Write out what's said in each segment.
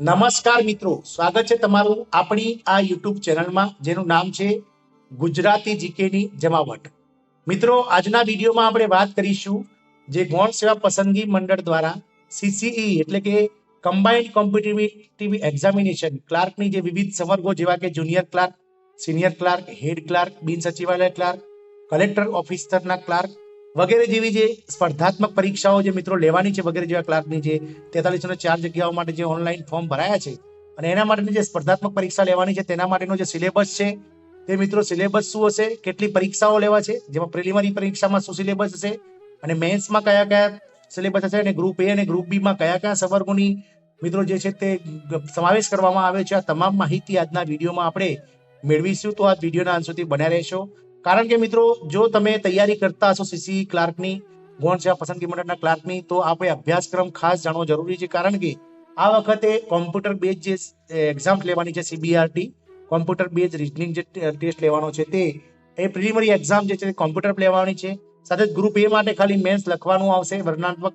નમસ્કાર મિત્રો. સ્વાગત છે તમારું આપણી આ યુટ્યુબ ચેનલમાં, જેનું નામ છે ગુજરાતી જીકેની જમાવટ. મિત્રો, આજના વિડીયોમાં આપણે વાત કરીશું જે ગૌણ સેવા પસંદગી મંડળ દ્વારા સીસીઈ એટલે કે કમ્બાઇન્ડ કોમ્પિટિટિવ એક્ઝામિનેશન ક્લાર્કની જે વિવિધ સંવર્ગો જેવા કે junior clerk senior clerk head clerk બિન સચિવાલય ક્લાર્ક કલેક્ટર ઓફિસરના ક્લાર્ક વગેરે જેવી જે સ્પર્ધાત્મક પરીક્ષાઓ જે મિત્રો લેવાની છે વગેરે જેવા ક્લાર્કની જે તેતાલીસો ચાર જગ્યાઓ માટે જે ઓનલાઈન ફોર્મ ભરાયા છે અને એના માટેની જે સ્પર્ધાત્મક પરીક્ષા લેવાની છે તેના માટેનો જે સિલેબસ છે તે મિત્રો સિલેબસ શું હશે, કેટલી પરીક્ષાઓ લેવા છે, જેમાં પ્રિલિમરી પરીક્ષામાં શું સિલેબસ હશે અને મેન્સમાં કયા કયા સિલેબસ હશે અને ગ્રુપ એ અને ગ્રુપ બીમાં કયા કયા સંવર્ગોની મિત્રો જે છે તે સમાવેશ કરવામાં આવ્યો છે, આ તમામ માહિતી આજના વિડીયોમાં આપણે મેળવીશું. તો આ વિડીયોના અંત સુધી બન્યા રહેશો. કારણ કે મિત્રો, જો તમે તૈયારી કરતા હશો સીસી ક્લાર્કની ગૌણ સેવા પસંદગી મંડળના ક્લાર્કની, તો આપણે અભ્યાસક્રમ ખાસ જાણવો જરૂરી છે. કારણ કે આ વખતે કોમ્પ્યુટર બેઝ જે એક્ઝામ લેવાની છે સીબીઆરટી કોમ્પ્યુટર બેઝ રિઝનિંગ જે ટેસ્ટ લેવાનો છે તે, એ પ્રિલિમરી એક્ઝામ જે છે કોમ્પ્યુટર લેવાની છે. સાથે ગ્રુપ એ માટે ખાલી મેન્સ લખવાનું આવશે, વર્ણનાત્મક,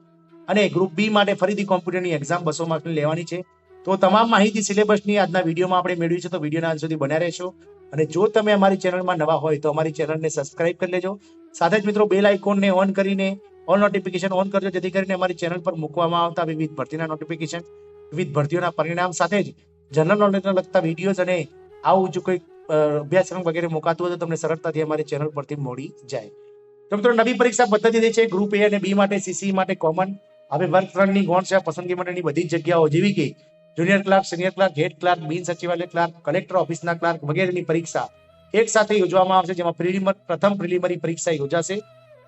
અને ગ્રુપ બી માટે ફરીથી કોમ્પ્યુટરની એક્ઝામ બસો માર્કની લેવાની છે. તો તમામ માહિતી સિલેબસની આજના વિડીયોમાં આપણે મેળવી છે. તો વિડીયોના અંત સુધી બન્યા રહેશો. અને જો તમે અમારી ચેનલમાં નવા હોય તો અમારી ચેનલને સબસ્ક્રાઇબ કરી લેજો. સાથે જ મિત્રો બેલ આઇકોનને ઓન કરીને ઓલ નોટિફિકેશન ઓન કરજો, જેથી કરીને અમારી ચેનલ પર મૂકવામાં આવતા વિવિધ ભરતીના નોટિફિકેશન વિવિધ ભરતીઓના પરિણામ સાથે જ જનરલ નોલેજને લગતા વિડીયોઝ અને આવું જો કોઈ અભ્યાસક્રમ વગેરે મુકાતું હોય તો તમને સરળતાથી અમારી ચેનલ પરથી મળી જાય. તો મિત્રો નવી પરીક્ષા પદ્ધતિ છે ગ્રુપ એ અને બી માટે સીસી માટે કોમન હવે વર્ગ ત્રણની ગૌણ સેવા પસંદગી માટેની બધી જગ્યાઓ, જેવી કે junior clerk senior clerk head clerk બિન સચિવાલય ક્લાર્ક કલેક્ટર ઓફિસના ક્લાર્ક વગેરેની પરીક્ષા એક સાથે યોજવામાં આવશે, જેમાં પ્રિલિમર પ્રથમ પ્રિલિમરી પરીક્ષા યોજાશે,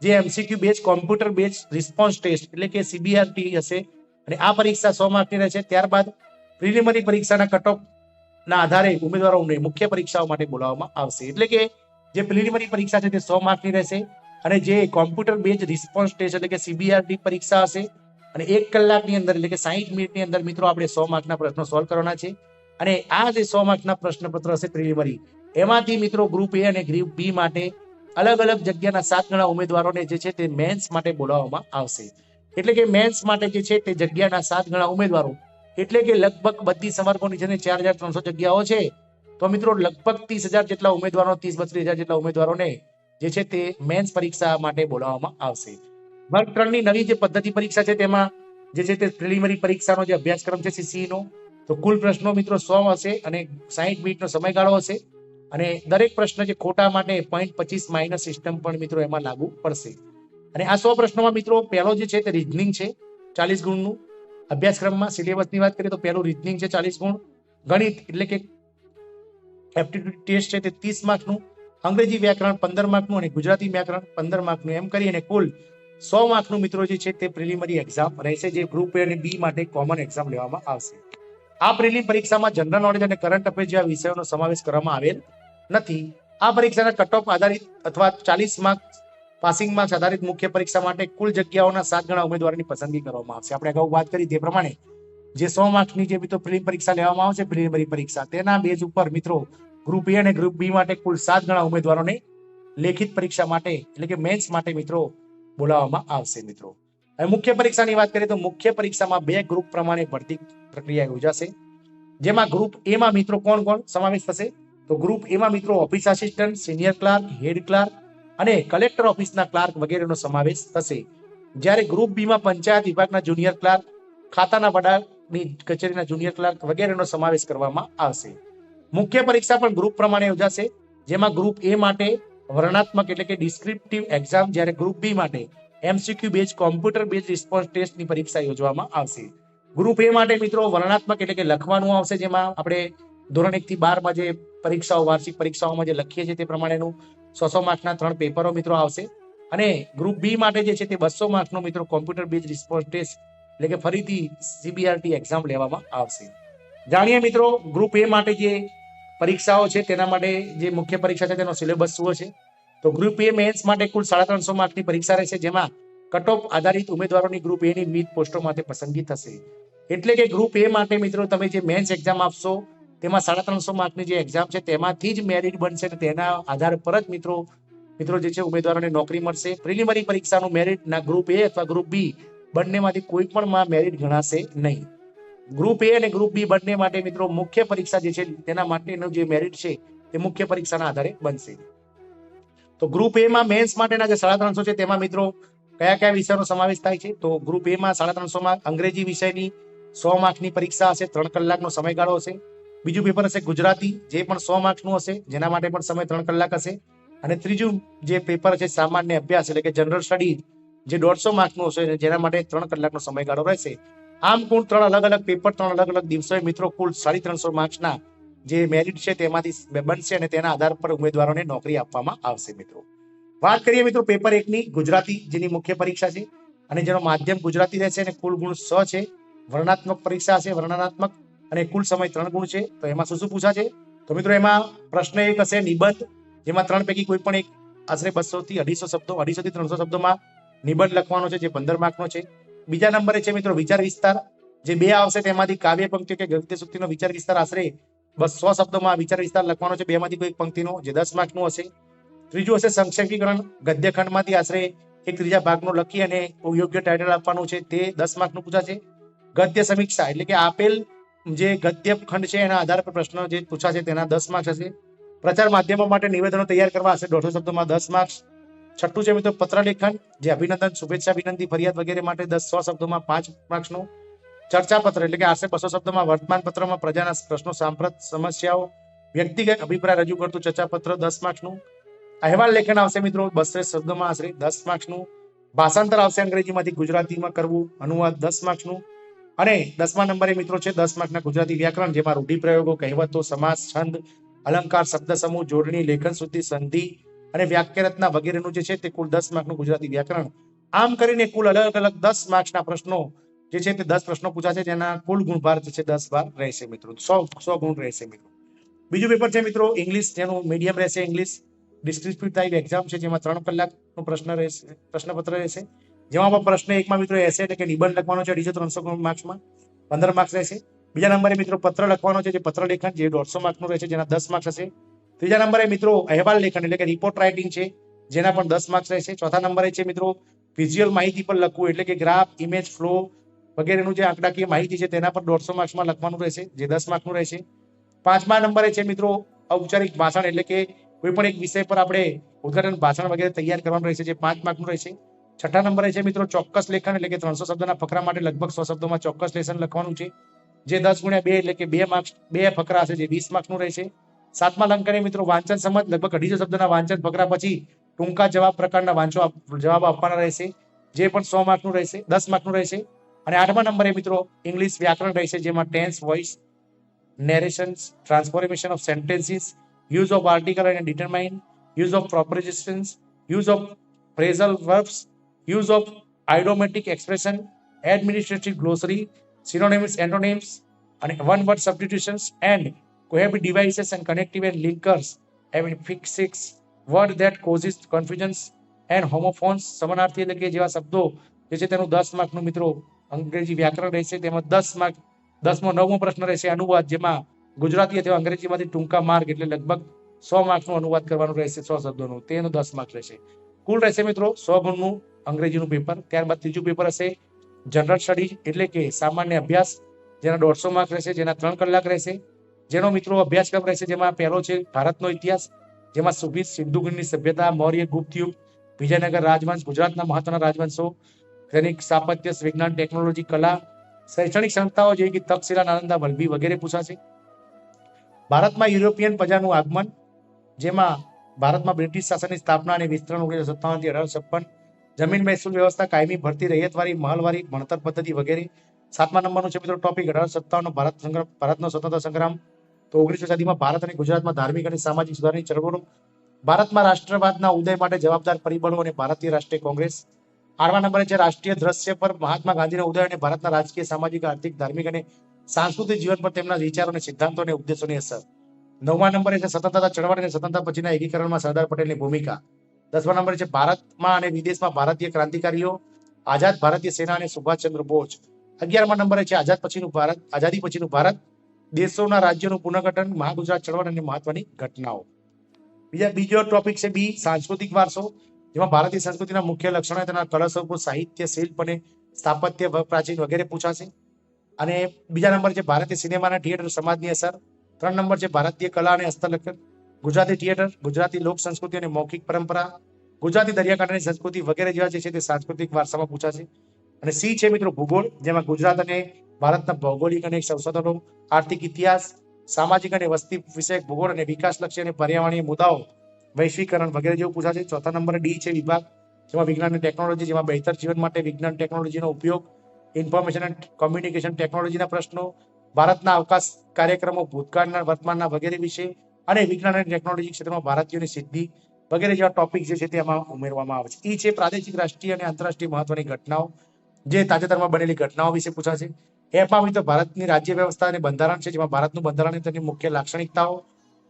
જે MCQ base computer base response test એટલે કે સીબીઆરટી હશે. અને આ પરીક્ષા સો માર્કની રહેશે. ત્યારબાદ પ્રિલિમરી પરીક્ષાના કટઓફ આધારે ઉમેદવારોને મુખ્ય પરીક્ષાઓ માટે બોલાવવામાં આવશે. એટલે કે જે પ્રિલિમરી પરીક્ષા છે તે સો માર્કની રહેશે. અને જે કોમ્પ્યુટર બેઝ રિસ્પોન્સ ટેસ્ટ એટલે કે સીબીઆરટી પરીક્ષા હશે અને એક કલાકની અંદર એટલે કે સાહીઠ મિનિટની અંદર મિત્રો આપણે સો માર્કના પ્રશ્નો સોલ્વ કરવાના છે. અને આ જે સો માર્કના પ્રશ્નપત્ર હશે પ્રિલિમરી એમાંથી મિત્રો ગ્રુપ એ અને ગ્રુપ બી માટે અલગ અલગ જગ્યાના સાત ગણા ઉમેદવારોને જે છે તે મેન્સ માટે બોલાવવામાં આવશે. એટલે કે મેન્સ માટે જે છે તે જગ્યાના સાત ગણા ઉમેદવારો, એટલે કે લગભગ બધી સંવર્ગોની છે ને ચાર હજાર ત્રણસો જગ્યાઓ છે, તો મિત્રો લગભગ ત્રીસ હજાર જેટલા ઉમેદવારો, ત્રીસ બત્રીસ હજાર જેટલા ઉમેદવારોને જે છે તે મેન્સ પરીક્ષા માટે બોલાવવામાં આવશે. વર્ગ ત્રણની નવી જે પદ્ધતિ પરીક્ષા છે, તેમાં જે છે તે પ્રિલિમરી પરીક્ષાનો જે અભ્યાસક્રમ છે, CCE નો, તો કુલ પ્રશ્નો મિત્રો સો હશે અને સાહીઠ મિનિટનો સમયગાળો હશે અને દરેક પ્રશ્ન જે ખોટા માટે પોઈન્ટ પચીસ માઇનસ સિસ્ટમ પણ મિત્રો એમાં લાગુ પડશે. અને આ સો પ્રશ્નોમાં મિત્રો પહેલો જે છે તે રિઝનિંગ છે, ચાલીસ ગુણનું. અભ્યાસક્રમમાં સિલેબસની વાત કરીએ તો પહેલું રિઝનિંગ છે ચાલીસ ગુણ. ગણિત એટલે કે એપ્ટિટ્યુડ ટેસ્ટ છે તે ત્રીસ માર્કનું. અંગ્રેજી વ્યાકરણ પંદર માર્કનું અને ગુજરાતી વ્યાકરણ પંદર માર્કનું. એમ કરી અને કુલ સો માર્કનું મિત્રો જે છે તે પ્રિલિમરી એક્ઝામ રહેશે, જે ગ્રુપ એ અને બી માટે કોમન એક્ઝામ લેવામાં આવશે. આ પ્રિલિમ પરીક્ષામાં જનરલ નોલેજ અને કરંટ અફેર જેવા વિષયોનો સમાવેશ કરવામાં આવેલ નથી. આ પરીક્ષાના કટ ઓફ આધારિત અથવા ચાલીસ માર્ક પાસિંગ માર્ક્સ આધારિત મુખ્ય પરીક્ષા માટે કુલ જગ્યાઓના સાત ગણા ઉમેદવારની પસંદગી કરવામાં આવશે. આપણે અગાઉ વાત કરી તે પ્રમાણે જે સો માર્ક્સની જે મિત્રો પ્રિલિમ પરીક્ષા લેવામાં આવશે, પ્રિલિમરી પરીક્ષા, તેના બેઝ ઉપર મિત્રો ગ્રુપ એ અને ગ્રુપ બી માટે કુલ સાત ગણા ઉમેદવારોને લેખિત પરીક્ષા માટે, એટલે કે મેન્સ માટે મિત્રો બોલાવવામાં આવશે, મિત્રો. હવે મુખ્ય પરીક્ષાની વાત કરીએ તો મુખ્ય પરીક્ષામાં બે ગ્રુપ પ્રમાણે ભરતી પ્રક્રિયા યોજાશે. જેમાં ગ્રુપ એ માં મિત્રો કોણ કોણ સમાવેશ થશે? તો ગ્રુપ એ માં મિત્રો office assistant senior clerk head clerk અને કલેક્ટર ઓફિસના ક્લાર્ક વગેરેનો સમાવેશ થશે. જ્યારે ગ્રુપ બી માં પંચાયત વિભાગના જુનિયર ક્લાર્ક ખાતાના વડાની કચેરીના જુનિયર ક્લાર્ક વગેરેનો સમાવેશ કરવામાં આવશે. મુખ્ય પરીક્ષા પણ ગ્રુપ પ્રમાણે યોજાશે, જેમાં ગ્રુપ એ માટે વર્ણનાત્મક એટલે કે ડિસ્ક્રિપ્ટિવ એક્ઝામ જ્યારે ગ્રુપ બી માટે MCQ base computer base response ટેસ્ટની પરીક્ષા યોજવામાં આવશે. ગ્રુપ એ માટે મિત્રો વર્ણનાત્મક એટલે કે લખવાનું આવશે જેમાં આપણે ધોરણ એક થી બારમાં જે પરીક્ષાઓ, વાર્ષિક પરીક્ષાઓમાં જે લખીએ છીએ તે પ્રમાણેનું સો સો માર્કના ત્રણ પેપરો મિત્રો આવશે. અને ગ્રુપ બી માટે જે છે તે બસો માર્કનો મિત્રો કોમ્પ્યુટર બેઝ રિસ્પોન્સ ટેસ્ટ એટલે કે ફરીથી સીબીઆરટી એક્ઝામ લેવામાં આવશે. જાણીએ મિત્રો ગ્રુપ એ માટે જે પરીક્ષાઓ છે, તેના માટે જે મુખ્ય પરીક્ષા છે, તેનો સિલેબસ શું છે. તો ગ્રુપ એ મેન્સ માટે કુલ સાડા ત્રણસો માર્કની પરીક્ષા રહેશે, જેમાં કટ ઓફ આધારિત ઉમેદવારોની ગ્રુપ એની વિવિધ પોસ્ટો માટે પસંદગી થશે. એટલે કે ગ્રુપ એ માટે મિત્રો તમે જે મેન્સ એક્ઝામ આપશો, તેમાં સાડા ત્રણસો માર્કની જે એક્ઝામ છે, તેમાંથી જ મેરિટ બનશે અને તેના આધાર પર જ મિત્રો મિત્રો જે છે, ઉમેદવારોને નોકરી મળશે. પ્રિલિમરી પરીક્ષાનું મેરિટ ના ગ્રુપ એ અથવા ગ્રુપ બી બંનેમાંથી કોઈ પણ મેરિટ ગણાશે નહીં. ગ્રુપ એ અને ગ્રુપ બી બંને માટે મિત્રો મુખ્ય પરીક્ષા જે છે, તેના માટેનું જે મેરિટ છે, તે મુખ્ય પરીક્ષાના આધારે બનશે. તો ગ્રુપ એ માં મેન્સ માટેના જે સાડા ત્રણસો છે, તેમાં મિત્રો કયા કયા વિષયનો સમાવેશ થાય છે? તો ગ્રુપ એ માં સાડા ત્રણસો માં અંગ્રેજી વિષયની સો માર્કની પરીક્ષા હશે, ત્રણ કલાકનો સમયગાળો હશે. બીજું પેપર હશે ગુજરાતી, જે પણ સો માર્ક્સનું હશે, જેના માટે પણ સમય ત્રણ કલાક હશે. અને ત્રીજું જે પેપર છે, સામાન્ય અભ્યાસ એટલે કે જનરલ સ્ટડી જે દોઢસો માર્કનું હશે, જેના માટે ત્રણ કલાકનો સમયગાળો રહેશે. આમ કુલ ત્રણ અલગ અલગ પેપર ત્રણ અલગ અલગ દિવસોએ મિત્રો કુલ સાડી ત્રણસો માર્ક્સના જે મેરિટ છે તેમાંથી બનશે અને તેના આધાર પર ઉમેદવારોને નોકરી આપવામાં આવશે મિત્રો. વાત કરીએ મિત્રો પેપર એકની, ગુજરાતી જેની મુખ્ય પરીક્ષા છે અને જેનો માધ્યમ ગુજરાતી રહેશે અને કુલ ગુણ સ છે. વર્ણનાત્મક પરીક્ષા હશે વર્ણનાત્મક અને કુલ સમય ત્રણ ગુણ છે. તો એમાં શું શું પૂછાશે તો મિત્રો એમાં પ્રશ્ન એક હશે નિબંધ, જેમાં ત્રણ પૈકી કોઈ પણ એક આશરે બસો થી અઢીસો શબ્દો અઢીસો થી ત્રણસો શબ્દોમાં નિબંધ લખવાનો છે, જે પંદર માર્કનો છે. બીજા નંબરે છે મિત્રો વિચાર વિસ્તાર. જે બે આવશે તેમાંથી કાવ્ય પંક્તિ કે ગદ્ય સૂક્તિનો વિચાર વિસ્તાર આશરે બસો શબ્દોમાં વિચાર વિસ્તાર લખવાનો છે. બેમાંથી કોઈ પંક્તિનો જે દસ માર્કનું હશે. ત્રીજું હશે સંક્ષેપીકરણ. ગદ્ય ખંડમાંથી આશરે એક ત્રીજા ભાગનું લખી અને યોગ્ય ટાઇટલ આપવાનું છે તે દસ માર્કનું પૂછાશે. ગદ્ય સમીક્ષા એટલે કે આપેલ જે ગદ્ય ખંડ છે એના આધાર પર પ્રશ્નો જે પૂછાશે તેના દસ માર્ક્સ હશે. પ્રચાર માધ્યમો માટે નિવેદનો તૈયાર કરવા હશે દોઢસો શબ્દોમાં દસ માર્ક્સ. છઠ્ઠું છે મિત્રો પત્ર લેખન જે અભિનંદન, શુભેચ્છા, વિનંતી, ફરિયાદ વગેરે માટે દસ સો શબ્દોમાં પાંચ માર્ક્સનું ચર્ચા પત્ર એટલે કે આશરે બસો શબ્દોમાં વર્તમાન પત્રમાં પ્રજાના પ્રશ્નો, સાંપ્રત સમસ્યાઓ, વ્યક્તિગત અભિપ્રાય રજૂ કરતું ચર્ચા પત્ર દસ માર્ક્સનું. અહેવાલ લેખન આવશે મિત્રો બસો શબ્દોમાં આશરે દસ માર્ક્સનું. ભાષાંતર આવશે અંગ્રેજીમાંથી ગુજરાતીમાં કરવું અનુવાદ દસ માર્ક્સનું. અને દસમા નંબરે મિત્રો છે દસ માર્કના ગુજરાતી વ્યાકરણ, જેમાં રૂઢિપ્રયોગો, કહેવતો, સમાસ, છંદ, અલંકાર શબ્દ સમૂહ જોડણી, લેખન શુદ્ધિ સંધિ અને વાક્યરચના વગેરેનું જે છે તે કુલ દસ માર્કનું ગુજરાતી વ્યાકરણ. આમ કરીને કુલ અલગ અલગ દસ માર્ક્સના પ્રશ્નો જે છે તે દસ પ્રશ્નો પૂછાશે જેના કુલ ગુણભાર જે છે દસ બાર રહેશે મિત્રો. સો સો ગુણ રહેશે મિત્રો. બીજું પેપર છે મિત્રો ઇંગ્લિશ જેનું મીડિયમ રહેશે ઇંગ્લિશ ડિસ્ક્રિપ્ટિવ ટાઈપ એક્ઝામ છે, જેમાં ત્રણ કલાકનો પ્રશ્ન રહેશે, પ્રશ્નપત્ર રહેશે. જેમાં પણ પ્રશ્ન એકમાં મિત્રો એસે એટલે કે નિબંધ લખવાનો છે, અઢીસો ત્રણસો માર્ક્સમાં. પંદર માર્ક્સ રહેશે. બીજા નંબરે મિત્રો પત્ર લખવાનો છે, જે પત્ર લેખન, જે દોઢસો માર્કનું રહેશે, જેના દસ માર્ક્સ હશે. ત્રીજા નંબરે મિત્રો અહેવાલ લેખન એટલે કે રિપોર્ટ રાઇટિંગ છે, જેના પણ દસ માર્ક્સ રહેશે. ચોથા નંબરે છે મિત્રો વિઝ્યુઅલ માહિતી પર લખવું એટલે કે ગ્રાફ ઇમેજ ફ્લો વગેરેનું જે આંકડાકીય માહિતી છે તેના પર દોઢસો માર્ક્સમાં લખવાનું રહેશે, જે દસ માર્કનું રહેશે. પાંચમા નંબરે છે મિત્રો ઔપચારિક ભાષણ એટલે કે કોઈ પણ એક વિષય પર આપણે ઉદ્ઘાટન ભાષણ વગેરે તૈયાર કરવાનું રહેશે, જે પાંચ માર્કનું રહેશે. છઠ્ઠા નંબરે છે મિત્રો ચોક્કસ લેખન એટલે કે ત્રણસો શબ્દના ફકરા માટે લગભગ સો શબ્દોમાં ચોક્કસ લેખન લખવાનું છે. જે દસ ગુણ્યા બે એટલે કે બે માર્ક્સ બે ફકરા હશે, જે વીસ માર્ક્સનું રહેશે. સાતમા લંકાની મિત્રો વાંચન સમજ લગભગ અઢીસો શબ્દના વાંચન ફકરા પછી ટૂંકા જવાબ પ્રકારના વાંચો જવાબ આપવાના રહેશે. જે પણ સો માર્કનું રહેશે દસ માર્કનું રહેશે. અને આઠમા નંબરે મિત્રો ઇંગ્લિશ વ્યાકરણ રહેશે જેમાં tense voice narrations transformation of sentences use of article and determine use of propositions use of phrasal verbs use of idiomatic expression administrative glossary synonyms antonyms, અને one word substitutions and cohabit devices and connective and linkers, have been fixed word that causes confusions, and homophones, સમાનાર્થી એટલે કે જેવા શબ્દો જે છે તેનું દસ માર્કનું મિત્રો અંગ્રેજી વ્યાકરણ રહેશે તેમાં દસ માર્ક દસમો નવમો પ્રશ્ન રહેશે અનુવાદ જેમાં ગુજરાતી અથવા અંગ્રેજીમાંથી ટૂંકા માર્ક એટલે લગભગ સો માર્કનું અનુવાદ કરવાનું રહેશે સો શબ્દોનું. તેનું દસ માર્ક રહેશે. કુલ રહેશે મિત્રો સો ગુણનું અંગ્રેજીનું પેપર. ત્યારબાદ ત્રીજું પેપર હશે જનરલ સ્ટડી એટલે કે સામાન્ય અભ્યાસ જેના દોઢસો માર્ક રહેશે જેના ત્રણ કલાક રહેશે. જેનો મિત્રો અભ્યાસક્રમ રહેશે જેમાં પહેલો છે ભારતનો ઇતિહાસ, જેમાં સુભિત સિંધુગઢની સભ્યતા મૌર્ય ગુપ્ત યુગ વિજયનગર રાજવંશ, ગુજરાતના મહત્વના રાજવંશો સૈનિક સ્થાપત્ય, વિજ્ઞાન, ટેકનોલોજી, કલા, શૈક્ષણિક સંસ્થાઓ જેવી કે તક્ષશિલા નાલંદા, વલભી વગેરે પૂછાશે. ભારતમાં યુરોપિયન પ્રજાનું આગમન, જેમાં ભારતમાં બ્રિટિશ શાસનની સ્થાપના અને વિસ્તરણ ઓગણીસો સત્તાવનથી અઢારસો છપ્પન, જમીન મહેસૂલ વ્યવસ્થા, કાયમી ભરતી રૈયતવારી મહલવારી ભણતર પદ્ધતિ વગેરે. સાતમા નંબરનું છે મિત્રો ટોપિક અઢારસો સત્તાવન ભારત સંગ્રામ ભારતનો સ્વતંત્ર સંગ્રામ. તો ઓગણીસો સદીમાં ભારત અને ગુજરાતમાં ધાર્મિક અને સામાજિક સુધારની ચળવળો, ભારતમાં રાષ્ટ્રવાદના ઉદય માટે જવાબદાર પરિબળો અને ભારતીય રાષ્ટ્રીય કોંગ્રેસ, આઠમા નંબરે છે રાષ્ટ્રીય દ્રશ્ય પર મહાત્મા ગાંધીના ઉદય અને ભારતના રાજકીય, સામાજિક, આર્થિક, ધાર્મિક અને સાંસ્કૃતિક જીવન પર તેમના વિચારો અને સિદ્ધાંતો અને ઉપદેશોની અસર. નવમા નંબરે છે સ્વતંત્રતા ચળવળ અને સ્વતંત્રતા પછીના એકીકરણમાં સરદાર પટેલની ભૂમિકા. દસમા નંબરે છે ભારતમાં અને વિદેશમાં ભારતીય ક્રાંતિકારીઓ, આઝાદ ભારતીય સેના અને સુભાષચંદ્ર બોઝ. અગિયારમા નંબરે છે આઝાદ પછીનું ભારત, આઝાદી પછીનું ભારત દેશોના રાજ્યોનું પુનર્ગઠન, મહાગુજરાત ચળવળ અને મહત્વની ઘટનાઓ. બીજા, બીજો ટોપિક છે બી, સાંસ્કૃતિક વારસો. જેમાં ભારતીય સંસ્કૃતિના મુખ્ય લક્ષણો તેના કળા સ્વરૂપો સાહિત્ય, શિલ્પ અને સ્થાપત્ય પ્રાચીન વગેરે પૂછાશે. અને બીજા નંબર છે ભારતીય સિનેમાના થિયેટર સમાજની અસર. ત્રણ નંબર છે ભારતીય કલા અને હસ્તલેખન. ગુજરાતી થિયેટર ગુજરાતી લોક સંસ્કૃતિ અને મૌખિક પરંપરા. ગુજરાતી દરિયાકાંઠાની સંસ્કૃતિ વગેરે જેવા જે છે તે સાંસ્કૃતિક વારસામાં પૂછાશે. અને સી છે મિત્રો ભૂગોળ, જેમાં ગુજરાત અને ભારતના ભૌગોલિક અને સંશોધનો, આર્થિક ઇતિહાસ, સામાજિક અને વસ્તી વિષયક ભૂગોળ અને વિકાસલક્ષી અને પર્યાવરણીય મુદ્દાઓ, વૈશ્વિકરણ વગેરે જેવું પૂછાશે ચોથા નંબર ડી છે વિભાગ, જેમાં વિજ્ઞાન અને ટેકનોલોજી, જેમાં બહેતર જીવન માટે વિજ્ઞાન ટેકનોલોજીનો ઉપયોગ, ઇન્ફોર્મેશન એન્ડ કોમ્યુનિકેશન ટેકનોલોજીના પ્રશ્નો, ભારતના અવકાશ કાર્યક્રમો, ભૂતકાળના, વર્તમાનના વગેરે વિશે અને વિજ્ઞાન અને ટેકનોલોજી ક્ષેત્રમાં ભારતીયોની સિદ્ધિ વગેરે જેવા ટોપિક જે છે તેમાં ઉમેરવામાં આવે છે. એ છે પ્રાદેશિક રાષ્ટ્રીય અને આંતરરાષ્ટ્રીય મહત્વની ઘટનાઓ, જે તાજેતરમાં બનેલી ઘટનાઓ વિશે પૂછાશે એમાં તો ભારતની રાજ્ય વ્યવસ્થા અને બંધારણ છે, જેમાં ભારતનું બંધારણ તેની મુખ્ય લાક્ષણિકતાઓ.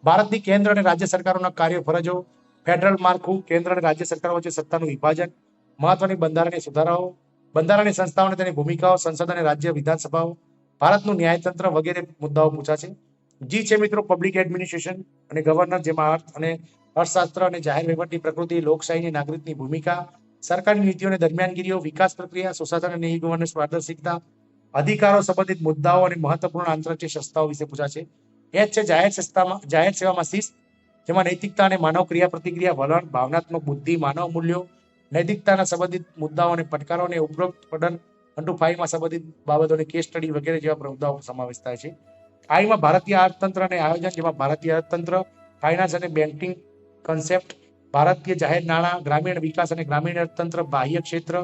ભારતની કેન્દ્ર અને રાજ્ય સરકારોના કાર્ય ફરજો. ફેડરલ માળખું, કેન્દ્ર અને રાજ્ય સરકારો વચ્ચે સત્તાનું વિભાજન. મહત્વની બંધારણીય સુધારાઓ. બંધારણીય સંસ્થાઓ અને તેની ભૂમિકાઓ, સંસદ અને રાજ્ય વિધાનસભાઓ. ભારતનું ન્યાયતંત્ર વગેરે મુદ્દાઓ પૂછાશે. જી છે મિત્રો, પબ્લિક એડમિનિસ્ટ્રેશન અને ગવર્નર, જેમાં અર્થ અને અર્થશાસ્ત્ર અને જાહેર વહીવટની પ્રકૃતિ લોકશાહીની નાગરિકની ભૂમિકા. સરકારની નીતિઓ અને દરમિયાનગીરીઓ, વિકાસ પ્રક્રિયા, સુશાસન અને ઈ ગવર્નન્સ પારદર્શિકતા અધિકારો સંબંધિત મુદ્દાઓ અને મહત્વપૂર્ણ આંતરરાષ્ટ્રીય સંસ્થાઓ વિશે પૂછાશે એ છે, જાહેર સંસ્થામાં, જાહેર સેવામાં શિસ્ત, જેમાં નૈતિકતા અને માનવ ક્રિયા પ્રતિક્રિયા વલણ, ભાવનાત્મક બુદ્ધિ, માનવ મૂલ્યો, નૈતિકતાના સંબંધિત મુદ્દાઓ અને પડકારો અને ઉપરોક્ત પઠન અંટુ ફાઈમાં સંબંધિત બાબતોની કેસ સ્ટડી વગેરે જેવા મુદ્દાઓ સમાવેશ થાય છે. આઈમાં ભારતીય અર્થતંત્ર અને આયોજન, જેમાં ભારતીય અર્થતંત્ર ફાઇનાન્સ અને બેન્કિંગ કન્સેપ્ટ ભારતીય જાહેર નાણાં, ગ્રામીણ વિકાસ અને ગ્રામીણ અર્થતંત્ર, બાહ્ય ક્ષેત્ર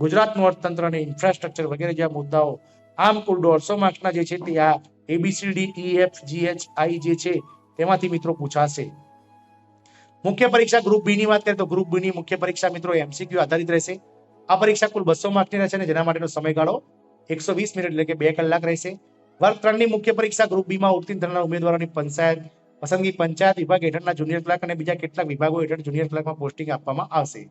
ગુજરાતનું અર્થતંત્ર અને ઇન્ફ્રાસ્ટ્રક્ચર વગેરે જેવા મુદ્દાઓ, આમ કુલ દોઢસો માર્ક્સના જે છે તે આ A B C D E F G H I જે છે તેમાંથી મિત્રો પૂછાશે. મુખ્ય પરીક્ષા ગ્રુપ બી ની વાત કરીએ તો ગ્રુપ બી ની મુખ્ય પરીક્ષા મિત્રો એમસીક્યુ આધારિત રહેશે. આ પરીક્ષા કુલ બસો માર્કની રહેશે જેના માટેનો સમયગાળો એકસો વીસ મિનિટ એટલે કે બે કલાક રહેશે. વર્ગ ત્રણની મુખ્ય પરીક્ષા ગ્રુપ બી માં ઉત્તીર્ણ થનાર ઉમેદવારોની પંચાયત, પસંદગી પંચાયત વિભાગ હેઠળના જુનિયર ક્લાર્ક અને બીજા કેટલાક વિભાગો હેઠળ જુનિયર ક્લાર્કમાં પોસ્ટિંગ આપવામાં આવશે.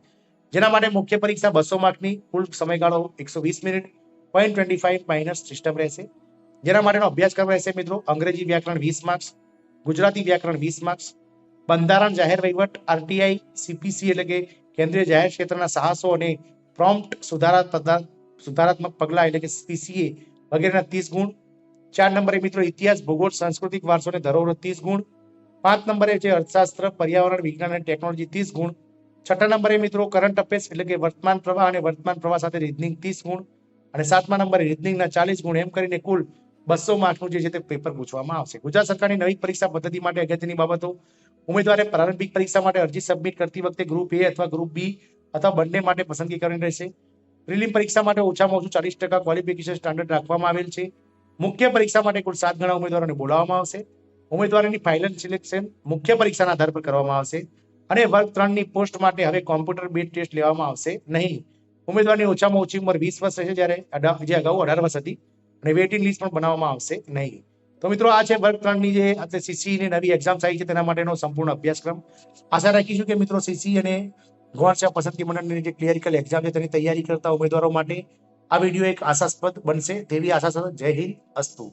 જેના માટે મુખ્ય પરીક્ષા બસો માર્કની, કુલ સમયગાળો એકસો વીસ minute point twenty five minus system રહેશે. જેના માટેનો અભ્યાસક્રમ રહેશે મિત્રો, અંગ્રેજી વ્યાકરણ વીસ માર્ક્સ ગુજરાતી વ્યાકરણ વીસ માર્ક્સ બંધારણ જાહેર વહીવટ આરટીઆઈ સીપીસી એટલે કે કેન્દ્રીય જાહેર ક્ષેત્રના સાહસો અને પ્રોમ્પ્ટ સુધારા સુધારાત્મક પગલાં એટલે કે સીસીએ વગેરેના ત્રીસ ગુણ. ચાર નંબરે મિત્રો, ઇતિહાસ, ભૂગોળ, સાંસ્કૃતિક વારસો અને ધરોહર ત્રીસ ગુણ. પાંચ નંબરે છે અર્થશાસ્ત્ર, પર્યાવરણ, વિજ્ઞાન અને ટેકનોલોજી ત્રીસ ગુણ. છઠ્ઠા નંબરે મિત્રો કરંટ અફેર્સ એટલે કે વર્તમાન પ્રવાહ અને વર્તમાન પ્રવાહ સાથે રીઝનિંગ ત્રીસ ગુણ અને સાતમા નંબરે રીઝનિંગના ચાલીસ ગુણ. એમ કરીને કુલ બસો માર્કનું જે છે તે પેપર પૂછવામાં આવશે. ગુજરાત સરકારની નવી પરીક્ષા પદ્ધતિ માટે અગત્યની બાબતો ઉમેદવારે પ્રારંભિક પરીક્ષા માટે અરજી સબમિટ કરતી વખતે ગ્રુપ એ અથવા ગ્રુપ બી અથવા બંને માટે પસંદગી કરવાની રહેશે. પ્રિલિમ પરીક્ષા માટે ઓછામાં ઓછું ચાલીસ ટકા ક્વોલિફિકેશન સ્ટાન્ડર્ડ રાખવામાં આવેલ છે. મુખ્ય પરીક્ષા માટે કુલ સાત ગણા ઉમેદવારોને બોલાવવામાં આવશે. ઉમેદવારોની ફાઇનલ સિલેક્શન મુખ્ય પરીક્ષાના આધાર પર કરવામાં આવશે. અને વર્ગ ત્રણની પોસ્ટ માટે હવે કોમ્પ્યુટર બેઝ ટેસ્ટ લેવામાં આવશે. નહીં. ઉમેદવારની ઓછામાં ઓછી ઉંમર વીસ વર્ષ રહેશે જ્યારે જે અગાઉ અઢાર વર્ષ હતી. અને વેઇટિંગ લિસ્ટ પણ બનાવવામાં આવશે. નહીં. તો મિત્રો, આ છે વર્ગ ત્રણની જે અત્યારે સીસી ની નવી એક્ઝામ આવી છે તેના માટેનો સંપૂર્ણ અભ્યાસક્રમ. આશા રાખીશું કે મિત્રો સીસી અને ગૌણ સેવા પસંદગી મંડળની જે ક્લિયરિકલ એક્ઝામ છે તેની તૈયારી કરતા ઉમેદવારો માટે આ વીડિયો એક આશાસ્પદ બનશે. તેવી આશા સાથે જય હિન્દ. અસ્તુ.